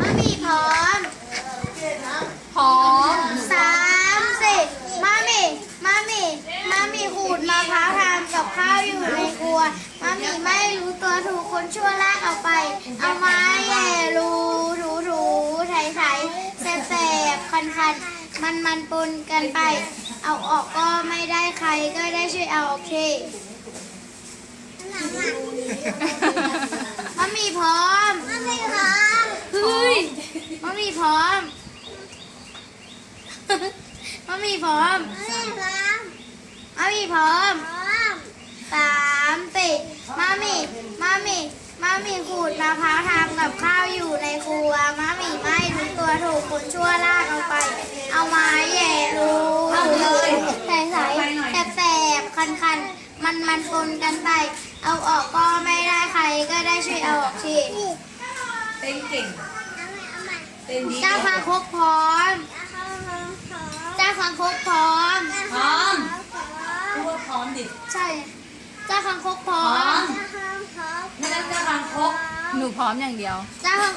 มามีพร้อมพร้อมสามสี่มามีมามีมามีขูดมะพร้าวทำกับข้าวอยู่ในครัว มามีไม่รู้ตัวถูกคนชั่วลากออกไป เอาไม้แย่รูถูถูไถไถแสบแสบคันคันมันมันปนกันไป เอาออกก็ไม่ได้ใครก็ได้ช่วยเอาโอเคมามีพร้อมมามีพร้อม เฮ้ย มามีพร้อมมามีพร้อมมามีพร้อมสามสี่มามีมามีมามีขูดมะพร้าวทำกับข้าวอยู่ในครัวมามีไม่รู้ตัวถูกคนชั่วลากเอาไป เอาไม้แหย่รูเลยใส่ใส่แสบแสบคันคันมันมันปนกันไป เอาออกก็ไม่ได้ใครก็ได้ช่วยเอาออกทีเต้นเก่ง เต้นดีเจ้าคางคกพร้อม เจ้าคางคกพร้อม พร้อมพูดว่าพร้อมดิ ใช่ เจ้าคางคกพร้อพร้อม ม ไม่ได้จะรังคก หนูพร้อมอย่างเดียว เจ้าคาง